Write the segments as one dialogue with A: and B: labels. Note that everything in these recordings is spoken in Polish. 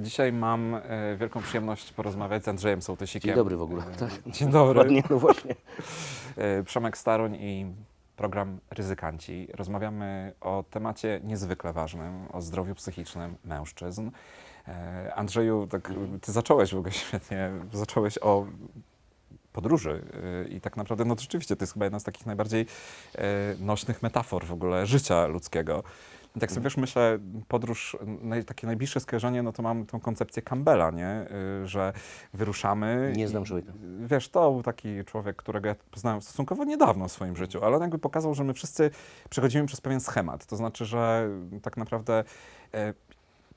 A: Dzisiaj mam e, wielką przyjemność porozmawiać z Andrzejem Sołtysikiem.
B: Dzień dobry w ogóle.
A: E,
B: Tak.
A: Dzień dobry.
B: Ładnie, no właśnie.
A: E, Przemek Staroń i program Ryzykanci. Rozmawiamy o temacie niezwykle ważnym, o zdrowiu psychicznym mężczyzn. E, Andrzeju, tak, ty zacząłeś w ogóle świetnie, zacząłeś o podróży i tak naprawdę, no rzeczywiście, to jest chyba jedna z takich najbardziej nośnych metafor w ogóle życia ludzkiego. I tak sobie wiesz, myślę, podróż, naj, takie najbliższe skojarzenie, no to mam tą koncepcję Campbella, nie? Y, Że wyruszamy.
B: Nie znam człowieka.
A: Wiesz, to był taki człowiek, którego ja poznałem stosunkowo niedawno w swoim życiu, ale on jakby pokazał, że my wszyscy przechodzimy przez pewien schemat. To znaczy, że tak naprawdę e,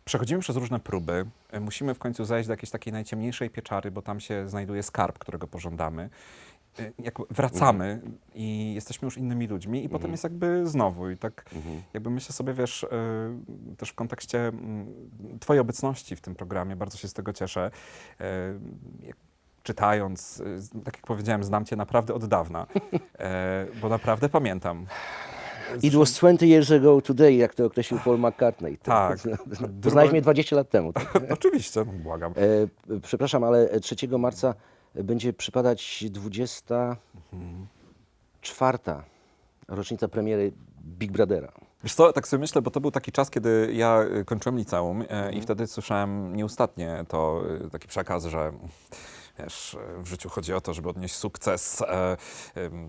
A: przechodzimy przez różne próby. E, musimy w końcu zejść do jakiejś takiej najciemniejszej pieczary, bo tam się znajduje skarb, którego pożądamy. E, Jak wracamy i jesteśmy już innymi ludźmi i potem jest jakby znowu i tak
B: Mhm.
A: jakby myślę sobie, wiesz, y, też w kontekście mm, Twojej obecności w tym programie, bardzo się z tego cieszę. Y, jak czytając, y, z- tak jak powiedziałem, znam Cię naprawdę od dawna, e, bo naprawdę pamiętam.
B: It was 20 years ago today, jak to określił Paul McCartney.
A: Tak.
B: Poznałeś mnie 20 lat temu. Tak?
A: Oczywiście, no, błagam.
B: E, przepraszam, ale 3 marca będzie przypadać 24 rocznica premiery Big Brothera.
A: Wiesz co, tak sobie myślę, bo to był taki czas, kiedy ja y, kończyłem liceum e, i wtedy słyszałem nieustatnie to, y, taki przekaz, że wiesz, y, w życiu chodzi o to, żeby odnieść sukces, e,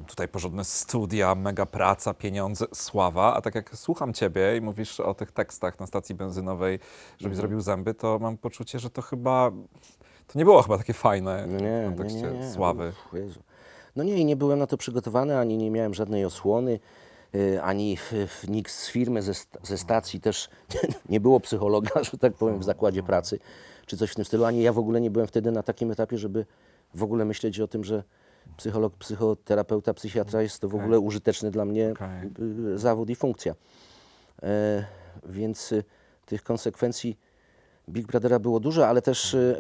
A: tutaj porządne studia, mega praca, pieniądze, sława, a tak jak słucham ciebie i mówisz o tych tekstach na stacji benzynowej, żebyś zrobił zęby, to mam poczucie, że to chyba, to nie było chyba takie fajne
B: No
A: w
B: nie,
A: kontekście
B: nie, nie, nie.
A: sławy.
B: Jezu. No nie, i nie byłem na to przygotowany, ani nie miałem żadnej osłony, y, ani f, f, nikt z firmy, ze, st- ze stacji też nie było psychologa, że tak powiem, w zakładzie pracy, czy coś w tym stylu, ani ja w ogóle nie byłem wtedy na takim etapie, żeby w ogóle myśleć o tym, że psycholog, psychoterapeuta, psychiatra jest to w ogóle użyteczny dla mnie
A: Okej.
B: y, zawód i funkcja. E, więc y, tych konsekwencji Big Brothera było dużo, ale też y,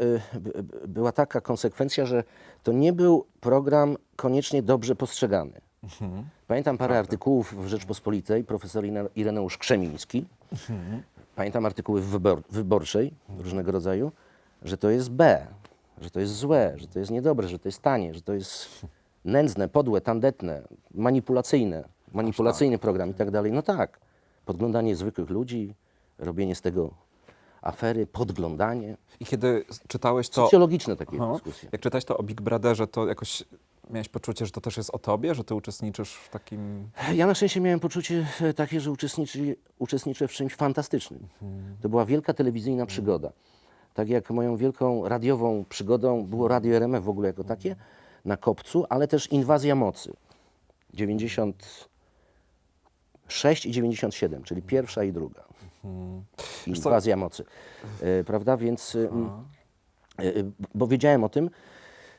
B: y, była taka konsekwencja, że to nie był program koniecznie dobrze postrzegany. Pamiętam parę artykułów w Rzeczpospolitej, profesor Ireneusz Krzemiński. Pamiętam artykuły w wybor wyborczej różnego rodzaju, że to jest B, że to jest złe, że to jest niedobre, że to jest tanie, że to jest nędzne, podłe, tandetne, manipulacyjne, manipulacyjny program i tak dalej. No tak, podglądanie zwykłych ludzi, robienie z tego afery, podglądanie.
A: I kiedy czytałeś to...
B: Socjologiczne takie
A: Aha.
B: dyskusje.
A: Jak czytałeś to o Big Brotherze, to jakoś miałeś poczucie, że to też jest o tobie, że ty uczestniczysz w takim...
B: Ja na szczęście miałem poczucie e, takie, że uczestniczy, uczestniczę w czymś fantastycznym. To była wielka telewizyjna przygoda. Tak jak moją wielką radiową przygodą było Radio RMF w ogóle jako takie na Kopcu, ale też Inwazja Mocy. 96 i 97, czyli pierwsza i druga.
A: Co-
B: Inwazja Mocy. E, prawda? Więc... m, e, e, bo wiedziałem o tym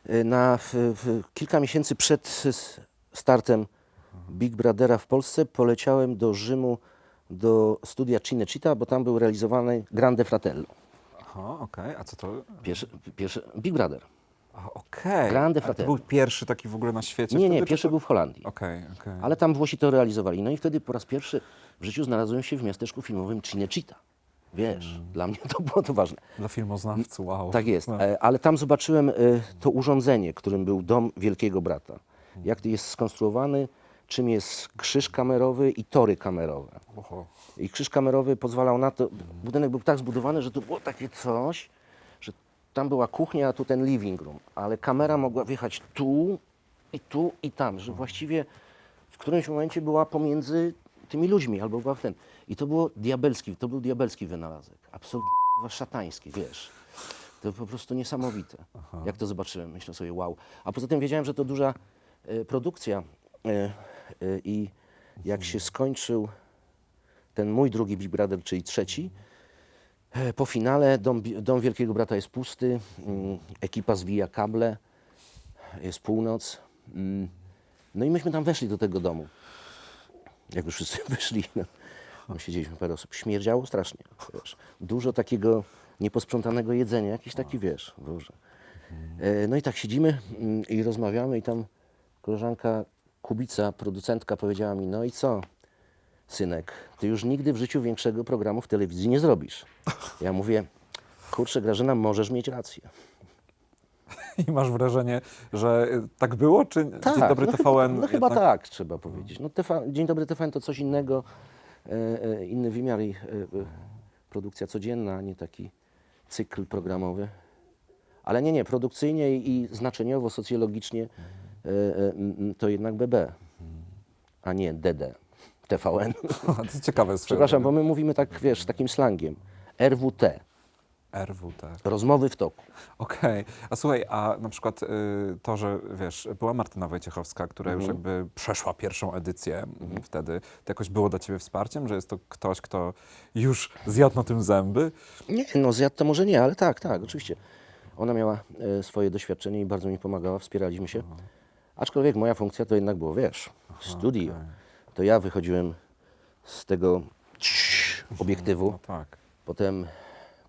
B: e, na, w, w, kilka miesięcy przed startem Big Brothera w Polsce poleciałem do Rzymu do studia Cinecittà, bo tam był realizowany Grande Fratello.
A: Aha, okej, a co to...
B: Pierwszy, pierwszy Big Brother.
A: Okej.
B: Grande
A: A to był pierwszy taki w ogóle na świecie
B: Nie,
A: wtedy,
B: nie,
A: czy
B: pierwszy
A: to-
B: był w Holandii.
A: Okej, okej.
B: Ale tam Włosi to realizowali. No i wtedy po raz pierwszy w życiu znalazłem się w miasteczku filmowym Cinecittà. Wiesz, dla mnie to było to ważne.
A: Dla filmoznawcy, wow.
B: Tak jest,
A: No.
B: e, ale tam zobaczyłem e, to urządzenie, którym był dom Wielkiego Brata. Jak to jest skonstruowany, czym jest krzyż kamerowy i tory kamerowe.
A: Oho.
B: I krzyż kamerowy pozwalał na to, budynek był tak zbudowany, że to było takie coś, tam była kuchnia, a tu ten living room, ale kamera mogła wjechać tu i tu i tam, że właściwie w którymś momencie była pomiędzy tymi ludźmi, albo była w ten. I to było diabelski, to był diabelski wynalazek, absolutnie szatański, wiesz. To po prostu niesamowite. Jak to zobaczyłem, myślę sobie, wow. A poza tym wiedziałem, że to duża e, produkcja e, e, i jak się skończył ten mój drugi Big Brother, czyli trzeci, po finale dom, dom Wielkiego Brata jest pusty, mm, ekipa zwija kable, jest północ. mm, No i myśmy tam weszli do tego domu. Jak już wszyscy wyszli, no, siedzieliśmy parę osób. Śmierdziało strasznie. Wiesz. Dużo takiego nieposprzątanego jedzenia, jakiś taki, wiesz, Boże. E, No i tak siedzimy mm, i rozmawiamy i tam koleżanka Kubica, producentka powiedziała mi, no i co, ty już nigdy w życiu większego programu w telewizji nie zrobisz. Ja mówię, kurczę Grażyna, możesz mieć rację.
A: I masz wrażenie, że tak było, czy
B: Tak,
A: Dzień Dobry
B: no
A: TVN
B: Chyba, no chyba tak, trzeba powiedzieć. No, TV, Dzień Dobry TVN to coś innego, e, e, inny wymiar i e, e, produkcja codzienna, a nie taki cykl programowy. Ale nie, nie, produkcyjnie i znaczeniowo, socjologicznie e, e, to jednak BB, a nie DD, TVN.
A: To jest ciekawe. z-
B: Przepraszam, bo my mówimy tak, wiesz, takim slangiem. RWT,
A: RWT.
B: rozmowy w toku.
A: Okej. A słuchaj, a na przykład y, to, że wiesz, była Martyna Wojciechowska, która już
B: Mhm.
A: jakby przeszła pierwszą edycję m, wtedy, to jakoś było dla ciebie wsparciem, że jest to ktoś, kto już zjadł na tym zęby?
B: Nie, no zjadł to może nie, ale tak, tak, oczywiście. Ona miała e, swoje doświadczenie i bardzo mi pomagała, wspieraliśmy się. Aczkolwiek moja funkcja to jednak było, wiesz, studio. To ja wychodziłem z tego obiektywu,
A: No tak.
B: potem,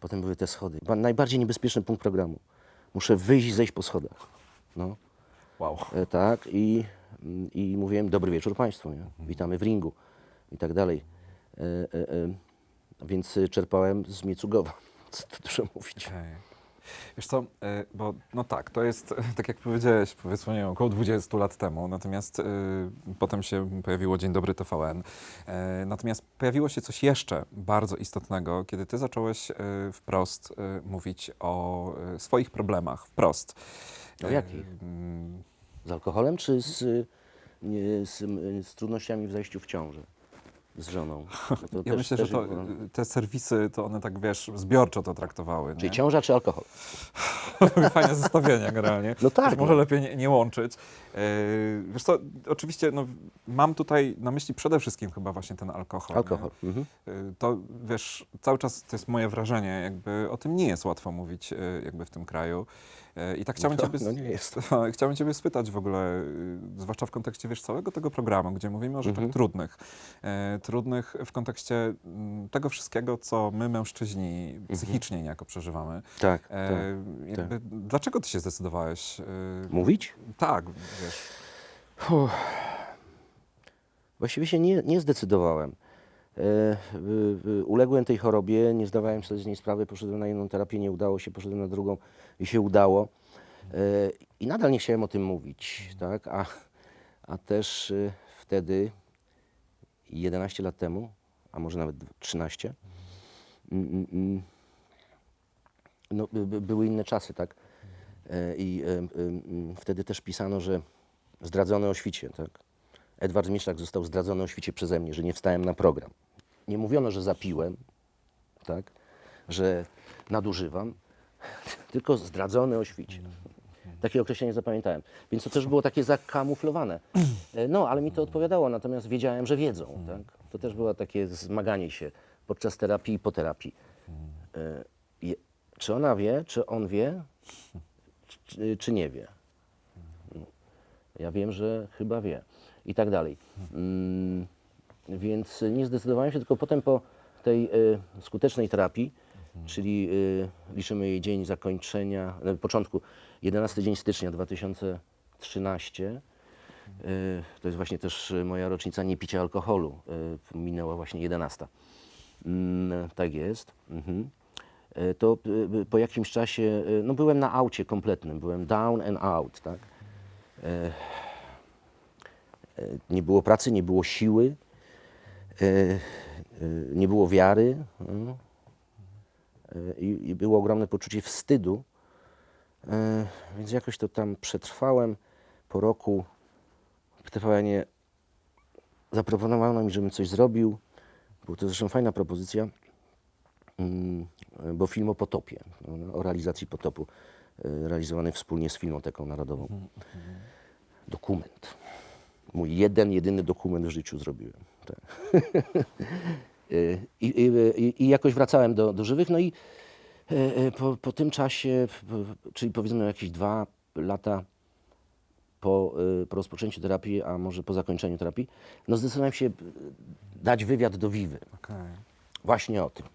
B: potem były te schody. Ba- Najbardziej niebezpieczny punkt programu. Muszę wyjść i zejść po schodach. No,
A: Wow.
B: e, tak, i, i mówiłem, dobry wieczór Państwu, nie? witamy w ringu i tak dalej. E, e, e, więc e, czerpałem z Miecugowa, co tu dużo mówić.
A: Okej. Wiesz co, y, bo no tak, to jest, tak jak powiedziałeś, powiedzmy, nie wiem, około 20 lat temu, natomiast y, potem się pojawiło Dzień Dobry TVN. Y, natomiast pojawiło się coś jeszcze bardzo istotnego, kiedy ty zacząłeś y, wprost y, mówić o y, swoich problemach, wprost.
B: O jakich?
A: Mm,
B: Z alkoholem czy z, y, z, y, z trudnościami w zajściu w ciążę z żoną? Bo to
A: ja
B: też-
A: myślę,
B: też
A: że to,
B: było-
A: te serwisy, to one tak, wiesz, zbiorczo to traktowały.
B: Czyli
A: nie?
B: ciąża czy alkohol?
A: Fajne zestawienie generalnie.
B: No tak,
A: Też może
B: no.
A: lepiej nie, nie łączyć. Yy, wiesz co, oczywiście no, mam tutaj na myśli przede wszystkim chyba właśnie ten alkohol.
B: Alkohol. Mhm.
A: Yy, To wiesz, cały czas to jest moje wrażenie, jakby o tym nie jest łatwo mówić yy, jakby w tym kraju. Yy, I tak chciałbym
B: No,
A: ciebie,
B: no nie jest.
A: chciałbym ciebie spytać w ogóle, yy, zwłaszcza w kontekście wiesz, całego tego programu, gdzie mówimy o rzeczach
B: Mhm.
A: trudnych. Yy, trudnych w kontekście tego wszystkiego, co my mężczyźni psychicznie niejako przeżywamy.
B: Tak, tak.
A: E, jakby, Dlaczego ty się zdecydowałeś? e,
B: Mówić?
A: tak, wiesz.
B: Uff. Właściwie się nie, nie zdecydowałem. E, y, uległem tej chorobie, nie zdawałem sobie z niej sprawy, poszedłem na jedną terapię, nie udało się, poszedłem na drugą i się udało. E, I nadal nie chciałem o tym mówić, tak? A, a też wtedy, 11 lat temu, a może nawet 13, mm, mm, mm, no, by, by, były inne czasy, tak? E, I e, wtedy też pisano, że zdradzony o świcie, tak? Edward Miszak został zdradzony o świcie przeze mnie, że nie wstałem na program. Nie mówiono, że zapiłem, tak? Że nadużywam, tylko zdradzony o świcie. Takie określenie zapamiętałem. Więc to też było takie zakamuflowane. E, No, ale mi to odpowiadało, natomiast wiedziałem, że wiedzą. Tak? To też było takie zmaganie się podczas terapii i po terapii. E, Czy ona wie, czy on wie, czy, czy nie wie? No. Ja wiem, że chyba wie. I tak dalej. Mm, więc nie zdecydowałem się, tylko potem po tej y, skutecznej terapii, czyli y, liczymy jej dzień zakończenia, na początku 11 dzień stycznia 2013. Y, to jest właśnie też moja rocznica niepicia alkoholu. Minęła właśnie 11. Mm, tak jest. Mhm. E, to po jakimś czasie, no byłem na aucie kompletnym, byłem down and out, tak. Nie było pracy, nie było siły, e, e, nie było wiary no. E, i, było ogromne poczucie wstydu, więc jakoś to tam przetrwałem. Po roku w TVN-ie zaproponowano mi, żebym coś zrobił. Była to zresztą fajna propozycja. Mm, bo film o potopie, no, o realizacji potopu, realizowany wspólnie z Filmoteką Narodową. Dokument. Mój jeden, jedyny dokument w życiu zrobiłem. Tak. E, I, i, i, I jakoś wracałem do, do żywych, no i e, e, po, po tym czasie, czyli powiedzmy jakieś dwa lata po, e, po rozpoczęciu terapii, a może po zakończeniu terapii, no zdecydowałem się dać wywiad do Wiwy.
A: Okej.
B: Właśnie o tym.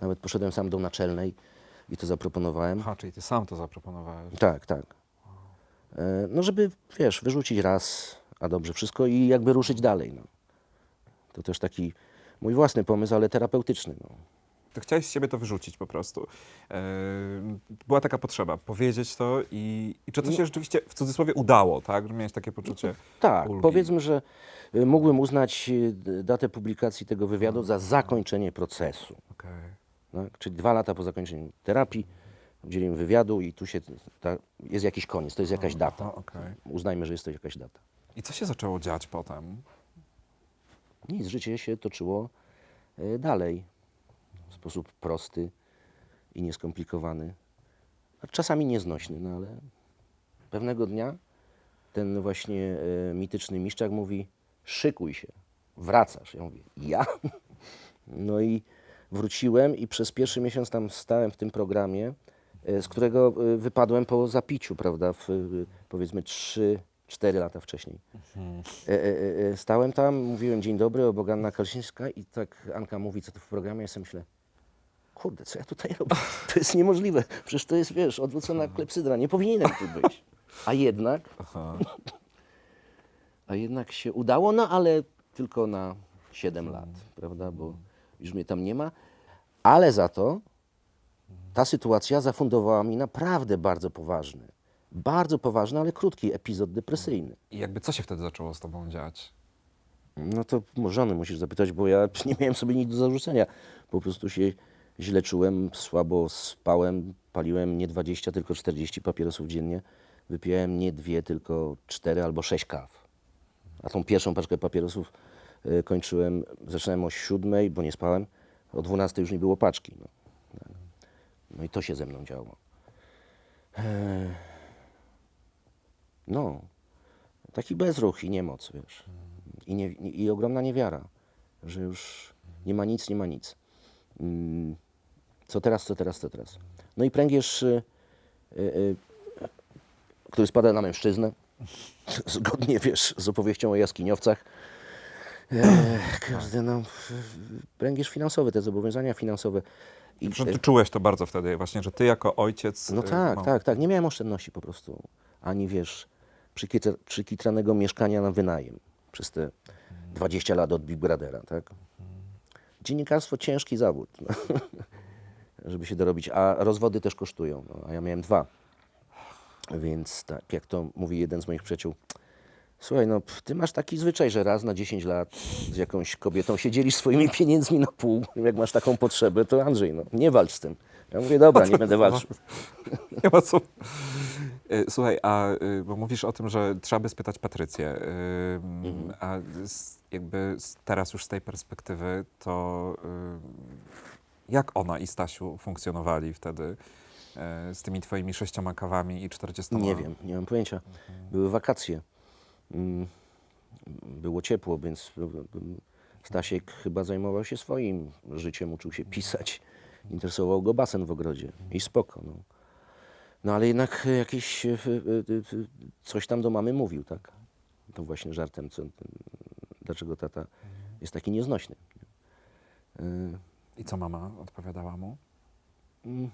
B: Nawet poszedłem sam do naczelnej i to zaproponowałem.
A: Aha, czyli ty sam to zaproponowałeś.
B: Tak, tak. No, żeby, wiesz, wyrzucić raz, a dobrze wszystko i jakby ruszyć dalej. No. To też taki mój własny pomysł, ale terapeutyczny. No.
A: ty chciałeś z siebie to wyrzucić po prostu. E, była taka potrzeba, powiedzieć to i, i czy to się rzeczywiście w cudzysłowie udało, tak? Że miałeś takie poczucie
B: Tak,
A: ulgi.
B: powiedzmy, że y, mógłbym uznać y, datę publikacji tego wywiadu za zakończenie procesu.
A: Okej.
B: Tak? Czyli dwa lata po zakończeniu terapii udzieliłem wywiadu i tu się ta, jest jakiś koniec, to jest jakaś data.
A: Okej.
B: Uznajmy, że jest to jakaś data.
A: I co się zaczęło dziać potem?
B: Nic, życie się toczyło y, dalej w sposób prosty i nieskomplikowany. Czasami nieznośny, no ale pewnego dnia ten właśnie e, mityczny miszczak mówi szykuj się, wracasz. Ja mówię, ja? No i wróciłem i przez pierwszy miesiąc tam stałem w tym programie, e, z którego e, wypadłem po zapiciu, prawda, w, e, powiedzmy 3-4 lata wcześniej. E, e, e, e, Stałem tam, mówiłem dzień dobry, oboganna Kalsińska i tak Anka mówi, co tu w programie, ja sobie myślę, kurde, co ja tutaj robię? To jest niemożliwe, przecież to jest, wiesz, odwrócona klepsydra, nie powinienem tu być. A jednak,
A: Aha.
B: a jednak się udało, no ale tylko na 7 lat, prawda, bo już mnie tam nie ma. Ale za to ta sytuacja zafundowała mi naprawdę bardzo poważny, bardzo poważny, ale krótki epizod depresyjny.
A: I jakby co się wtedy zaczęło z tobą dziać?
B: No to żony musisz zapytać, bo ja nie miałem sobie nic do zarzucenia. Po prostu się źle czułem, słabo spałem, paliłem nie 20, tylko 40 papierosów dziennie. Wypijałem nie dwie, tylko cztery albo sześć kaw. A tą pierwszą paczkę papierosów y, kończyłem, zaczynałem o siódmej, bo nie spałem. O 12 już nie było paczki. No, no i to się ze mną działo. Eee, No, taki bezruch i niemoc, wiesz. I, nie, I ogromna niewiara, że już nie ma nic, nie ma nic. Mm, Co teraz, co teraz, co teraz. No i pręgierz, y, y, y, który spada na mężczyznę, zgodnie, wiesz, z opowieścią o jaskiniowcach. E, każdy, no, pręgierz finansowy, te zobowiązania finansowe. I,
A: ty czułeś to bardzo wtedy właśnie, że ty jako ojciec...
B: no tak,
A: no,
B: tak, tak. Nie miałem oszczędności po prostu. Ani wiesz, przykitra, przykitranego mieszkania na wynajem przez te 20 lat od Big Brothera, tak? Dziennikarstwo ciężki zawód, no. żeby się dorobić, a rozwody też kosztują, no, a ja miałem dwa. Więc tak, jak to mówi jeden z moich przyjaciół, słuchaj, no ty masz taki zwyczaj, że raz na 10 lat z jakąś kobietą się dzielisz swoimi pieniędzmi na pół, jak masz taką potrzebę, to Andrzej, no nie walcz z tym. Ja mówię, dobra, nie będę walczył.
A: Nie ma co. Y, Słuchaj, a y, bo mówisz o tym, że trzeba by spytać Patrycję, y,
B: Mhm.
A: a jakby teraz już z tej perspektywy, to jak ona i Stasiu funkcjonowali wtedy z tymi twoimi sześcioma kawami i 40
B: Nie wiem, nie mam pojęcia. Były wakacje. Mm, Było ciepło, więc mm, Stasiek chyba zajmował się swoim życiem, uczył się pisać. Interesował go basen w ogrodzie i spoko. No, no ale jednak jakieś e, e, e, coś tam do mamy mówił, tak? To właśnie żartem, co, dlaczego tata jest taki nieznośny.
A: I co mama odpowiadała mu?
B: Mm,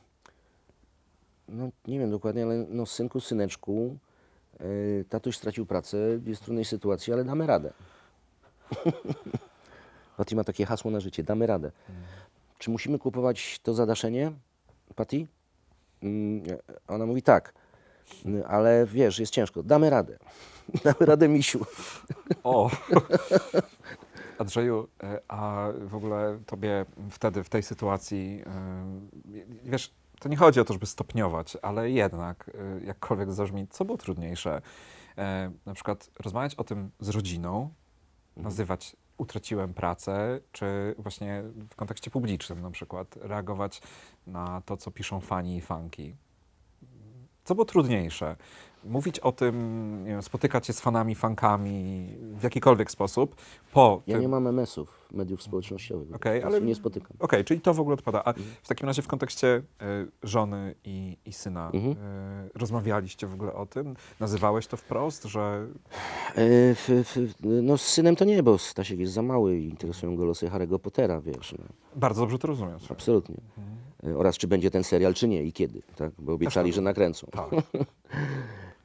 B: No nie wiem dokładnie, ale no synku, syneczku, tatuś stracił pracę, jest w trudnej sytuacji, ale damy radę. Pati ma takie hasło na życie, damy radę. Czy musimy kupować to zadaszenie, Pati? Mm. Ona mówi tak, ale wiesz, jest ciężko, damy radę. damy radę, misiu.
A: O! Andrzeju, y, a w ogóle tobie wtedy, w tej sytuacji, y, wiesz, to nie chodzi o to, żeby stopniować, ale jednak, y, jakkolwiek zabrzmi, co było trudniejsze? E, Na przykład rozmawiać o tym z rodziną, nazywać utraciłem pracę, czy właśnie w kontekście publicznym na przykład reagować na to, co piszą fani i fanki. Co było trudniejsze? Mówić o tym, nie wiem, spotykać się z fanami, fankami w jakikolwiek sposób po
B: Ja
A: tym...
B: nie mam MS-ów, mediów społecznościowych.
A: Okej, ale-
B: nie spotykam.
A: Okej, czyli to w ogóle odpada. A w takim razie w kontekście y, żony i, i syna
B: Mhm.
A: y, rozmawialiście w ogóle o tym? Nazywałeś to wprost, że
B: E, f, f, no z synem to nie, bo Stasiek jest za mały i interesują go losy Harry'ego Pottera, wiesz. No,
A: bardzo dobrze to rozumiem. słuchaj.
B: absolutnie. E, Oraz czy będzie ten serial, czy nie i kiedy, tak? Bo obiecali, że nakręcą.
A: Tak.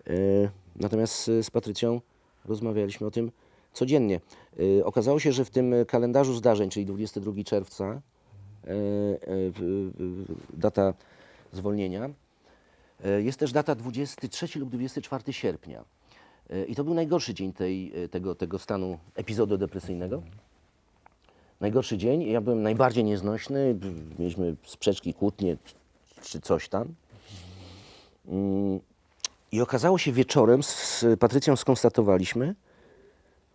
B: E, Natomiast z Patrycją rozmawialiśmy o tym codziennie. E, Okazało się, że w tym kalendarzu zdarzeń, czyli 22 czerwca, w- data zwolnienia. E, Jest też data 23 lub 24 sierpnia. E, I to był najgorszy dzień tej, e, tego, tego stanu epizodu depresyjnego. Najgorszy dzień. Ja byłem najbardziej nieznośny. Mieliśmy sprzeczki, kłótnie czy coś tam. Mm, I okazało się wieczorem, z Patrycją skonstatowaliśmy,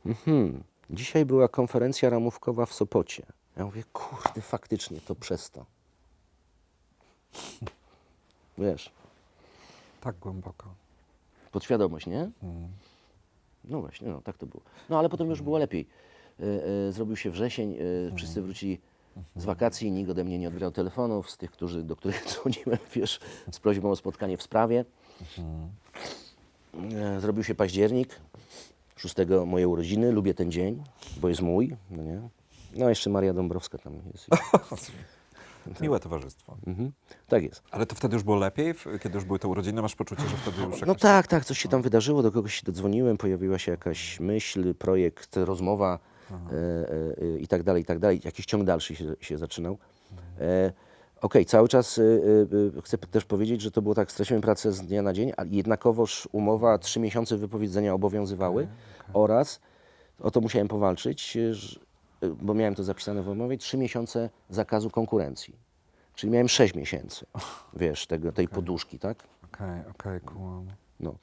B: mhm, dzisiaj była konferencja ramówkowa w Sopocie. Ja mówię, kurde, faktycznie to przez to. Wiesz,
A: Tak głęboko.
B: podświadomość, nie?
A: Mm.
B: No właśnie, no tak to było. No ale potem już było lepiej. E, e, zrobił się wrzesień, e, wszyscy wrócili z wakacji, nikt ode mnie nie odbierał telefonów, z tych, którzy, do których dzwoniłem, wiesz, z prośbą o spotkanie w sprawie. E, Zrobił się październik, 6 moje urodziny, lubię ten dzień, bo jest mój, no nie? No jeszcze Maria Dąbrowska tam jest.
A: Miłe towarzystwo.
B: Mhm. Tak jest.
A: Ale to wtedy już było lepiej, kiedy już były te urodziny, masz poczucie, że wtedy już
B: No tak, tak, coś się tam wydarzyło, do kogoś się dodzwoniłem, pojawiła się jakaś myśl, projekt, rozmowa e, e, e, i tak dalej, i tak dalej. Jakiś ciąg dalszy się, się zaczynał. E, Okej, cały czas e, e, chcę też powiedzieć, że to było tak, straciłem pracę z dnia na dzień, a jednakowoż umowa, trzy miesiące wypowiedzenia obowiązywały oraz, o to musiałem powalczyć, bo miałem to zapisane w umowie, trzy miesiące zakazu konkurencji. Czyli miałem sześć miesięcy, wiesz, tego, tej poduszki, tak?
A: Okej, okej, kumam.
B: No.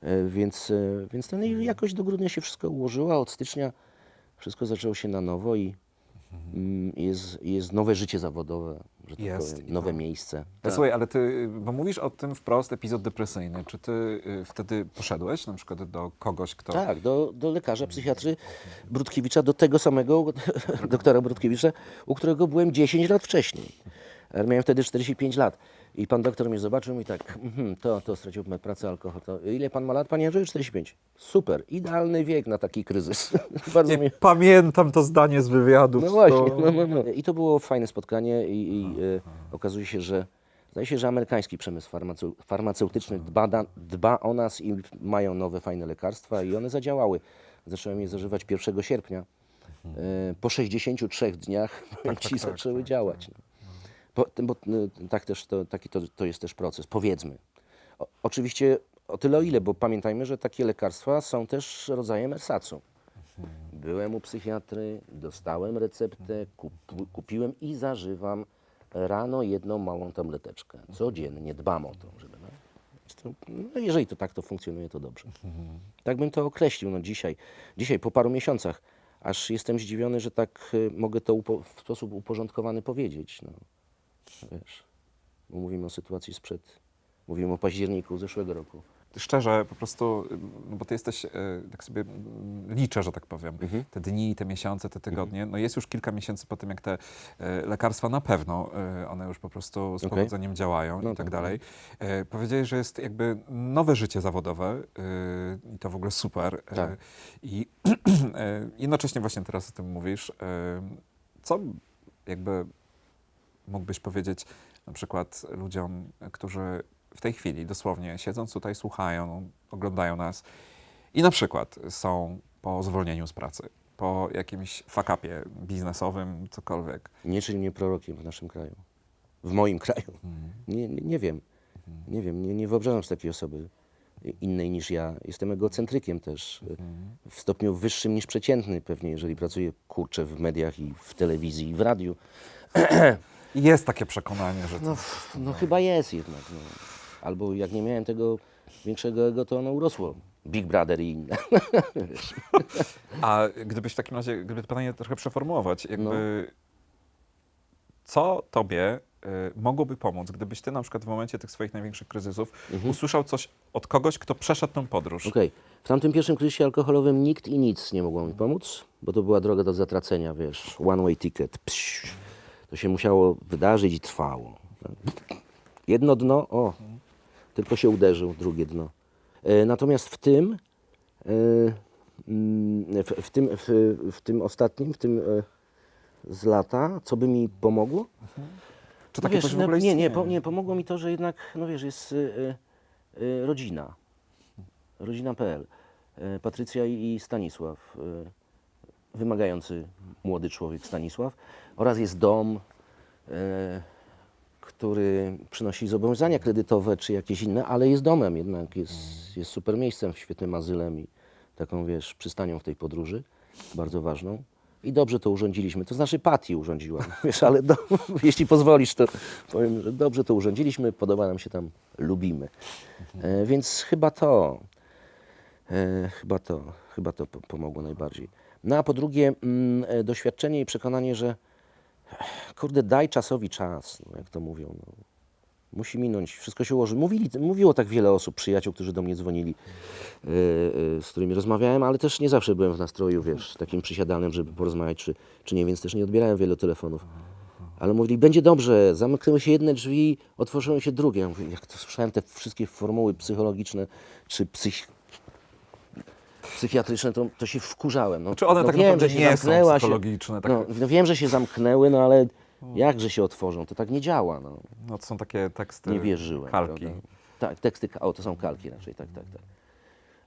B: E, Więc, więc ten i jakoś do grudnia się wszystko ułożyło, a od stycznia wszystko zaczęło się na nowo i mm, jest, jest nowe życie zawodowe, że tak
A: Jest,
B: powiem,
A: i
B: nowe
A: to-
B: miejsce.
A: Ale Słuchaj, ale ty, bo mówisz o tym wprost, epizod depresyjny. Czy ty y, wtedy poszedłeś na przykład do kogoś, kto...
B: Tak, do, do lekarza, psychiatry Brudkiewicza, do tego samego doktora Brudkiewicza, u którego byłem 10 lat wcześniej. Miałem wtedy 45 lat. I pan doktor mnie zobaczył i tak, mhm, to, to stracił pan pracę, alkohol. To, ile pan ma lat? Panie Andrzeju, 45. Super, idealny wiek na taki kryzys. Bardzo
A: Nie
B: mnie...
A: pamiętam to zdanie z wywiadów.
B: No
A: to-
B: właśnie, no, no, no. I to było fajne spotkanie i, i e, okazuje się, że zdaje się, że amerykański przemysł farmaceu- farmaceutyczny dba, dba o nas i mają nowe, fajne lekarstwa i one zadziałały. Zacząłem je zażywać 1 sierpnia. E, po 63 dniach ci
A: tak,
B: zaczęły
A: tak,
B: działać. No. Po, bo, tak też to, taki to, to jest też proces, powiedzmy. O, oczywiście o tyle o ile, bo pamiętajmy, że takie lekarstwa są też rodzajem ersacu. Byłem u psychiatry, dostałem receptę, kup, kupiłem i zażywam rano jedną małą tableteczkę. Codziennie dbam o to, żeby. No, jeżeli to tak to funkcjonuje, to dobrze. Tak bym to określił no, dzisiaj. Dzisiaj, po paru miesiącach, aż jestem zdziwiony, że tak y, mogę to w sposób uporządkowany powiedzieć. No. Wiesz, bo mówimy o sytuacji sprzed. Mówimy o październiku zeszłego roku.
A: Szczerze, po prostu, no bo ty jesteś, y, tak sobie liczę, że tak powiem,
B: Mhm.
A: te dni, te miesiące, te tygodnie, no jest już kilka miesięcy po tym, jak te y, lekarstwa na pewno, y, one już po prostu z
B: Okej.
A: powodzeniem działają
B: No
A: i tak
B: tak.
A: dalej. Y, Powiedziałeś, że jest jakby nowe życie zawodowe i to w ogóle super.
B: Tak.
A: I jednocześnie właśnie teraz o tym mówisz. Co jakby mógłbyś powiedzieć na przykład ludziom, którzy w tej chwili dosłownie siedząc tutaj, słuchają, oglądają nas i na przykład są po zwolnieniu z pracy, po jakimś fakapie biznesowym, cokolwiek.
B: Nie czyń mnie prorokiem w naszym kraju. W moim kraju. Nie, nie, nie wiem. Nie wiem, nie, nie wyobrażam sobie takiej osoby innej niż ja. Jestem egocentrykiem też. W stopniu wyższym niż przeciętny pewnie, jeżeli pracuję, kurczę, w mediach i w telewizji i w radiu.
A: Jest takie przekonanie, że to...
B: No, no chyba jest jednak. No. Albo jak nie miałem tego większego ego, to ono urosło. Big Brother i inne.
A: A gdybyś w takim razie, gdyby to pytanie trochę przeformułować, jakby
B: No.
A: co tobie y, mogłoby pomóc, gdybyś ty na przykład w momencie tych swoich największych kryzysów usłyszał coś od kogoś, kto przeszedł tą podróż?
B: Okej. W tamtym pierwszym kryzysie alkoholowym nikt i nic nie mogło mi pomóc, bo to była droga do zatracenia, wiesz, one way ticket. Psz. To się musiało wydarzyć i trwało. Jedno dno, o, tylko się uderzył, drugie dno. E, natomiast w tym, e, mm, w, w, tym, w, w tym ostatnim, w tym e, z lata, co by mi pomogło?
A: Czy
B: No wiesz, no, nie, nie, po, nie, pomogło mi to, że jednak, no wiesz, jest rodzina. Rodzina.pl. Patrycja i Stanisław. Wymagający młody człowiek Stanisław. Oraz jest dom, e, który przynosi zobowiązania kredytowe czy jakieś inne, ale jest domem jednak, jest, jest super miejscem, świetnym azylem i taką, wiesz, przystanią w tej podróży, bardzo ważną. I dobrze to urządziliśmy, to znaczy Patti urządziła, wiesz, ale do, jeśli pozwolisz, to powiem, że dobrze to urządziliśmy, podoba nam się tam, lubimy. E, więc chyba to, e, chyba to, chyba to po- pomogło najbardziej. No a po drugie, mm, e, doświadczenie i przekonanie, że kurde, daj czasowi czas, no, jak to mówią. No. Musi minąć, wszystko się ułoży. Mówili, mówiło tak wiele osób, przyjaciół, którzy do mnie dzwonili, yy, yy, z którymi rozmawiałem, ale też nie zawsze byłem w nastroju, wiesz, takim przysiadanym, żeby porozmawiać, czy, czy nie, więc też nie odbierałem wielu telefonów. Ale mówili, będzie dobrze, zamknęły się jedne drzwi, otworzyły się drugie. Ja mówię, jak to słyszałem te wszystkie formuły psychologiczne, czy psych, psychiatryczne, to, to się wkurzałem. No,
A: Czy one
B: no
A: tak
B: wiem,
A: naprawdę
B: że się
A: nie są
B: zamknęła się-
A: psychologiczne? Tak,
B: no, no wiem, że się zamknęły, no ale jakże się otworzą? To tak nie działa. No.
A: no, to są takie teksty,
B: Nie wierzyłem.
A: kalki.
B: prawda? Tak, teksty, ka- o to są kalki raczej, tak, tak, tak.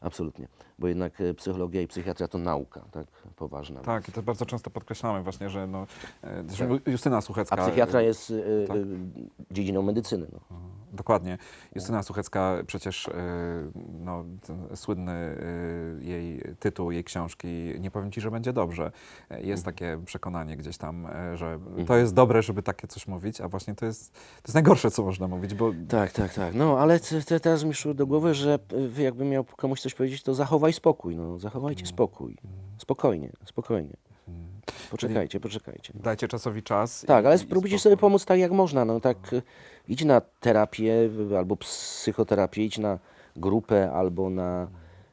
B: Absolutnie. Bo jednak e, psychologia i psychiatria to nauka, tak, poważna.
A: Tak, i to bardzo często podkreślamy właśnie, że no, e, zresztą Justyna Słuchecka...
B: Tak. A psychiatra jest e,
A: tak.
B: e, dziedziną medycyny. No.
A: Dokładnie. Justyna Słuchecka przecież, no, ten słynny jej tytuł, jej książki, nie powiem Ci, że będzie dobrze. Jest takie przekonanie gdzieś tam, że to jest dobre, żeby takie coś mówić, a właśnie to jest, to jest najgorsze, co można mówić, bo
B: Tak, tak, tak. No ale te, te, teraz mi przyszło do głowy, że jakbym miał komuś coś powiedzieć, to zachowaj spokój. No, zachowajcie spokój. Spokojnie, spokojnie. Poczekajcie, poczekajcie.
A: dajcie czasowi czas.
B: Tak,
A: i-
B: ale
A: i
B: spróbujcie
A: spokój.
B: sobie pomóc tak jak można. No tak, y, idź na terapię albo psychoterapię, idź na grupę albo na,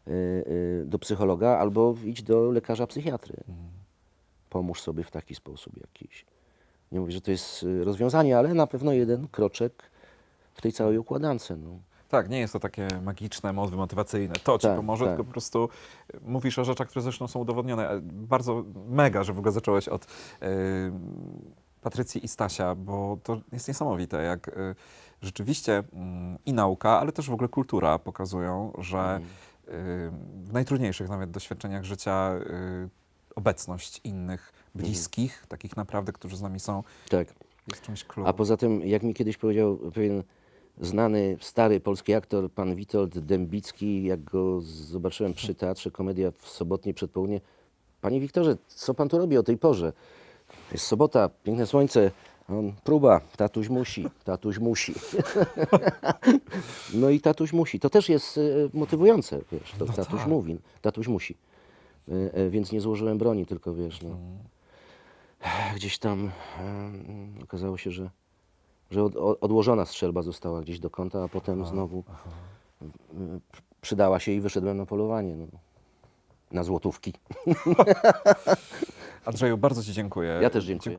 B: y, y, do psychologa, albo idź do lekarza psychiatry. Pomóż sobie w taki sposób jakiś. Nie mówię, że to jest y, rozwiązanie, ale na pewno jeden kroczek w tej całej układance. No.
A: Tak, nie jest to takie magiczne, modły motywacyjne. To ci
B: Tak,
A: pomoże,
B: tak.
A: tylko po prostu mówisz o rzeczach, które zresztą są udowodnione. Bardzo mega, że w ogóle zacząłeś od y, Patrycji i Stasia, bo to jest niesamowite, jak y, rzeczywiście mm, i nauka, ale też w ogóle kultura pokazują, że
B: Mhm.
A: y, w najtrudniejszych nawet doświadczeniach życia y, obecność innych, bliskich, takich naprawdę, którzy z nami są,
B: Tak.
A: jest czymś
B: A
A: kluczowym.
B: poza tym, jak mi kiedyś powiedział pewien znany, stary polski aktor, pan Witold Dębicki, jak go zobaczyłem przy Teatrze Komedia w sobotnie przedpołudnie. Panie Wiktorze, co pan tu robi o tej porze? Jest sobota, piękne słońce. On, próba, tatuś musi, tatuś musi. no i tatuś musi. To też jest e, motywujące, wiesz, to tatuś
A: tak.
B: mówi, tatuś musi. E, e, Więc nie złożyłem broni, tylko wiesz, no. Gdzieś tam em, okazało się, że, że od, od, odłożona strzelba została gdzieś do kąta, a potem znowu y, przydała się i wyszedłem na polowanie. No. Na złotówki.
A: Andrzeju, bardzo Ci dziękuję.
B: Ja też dziękuję.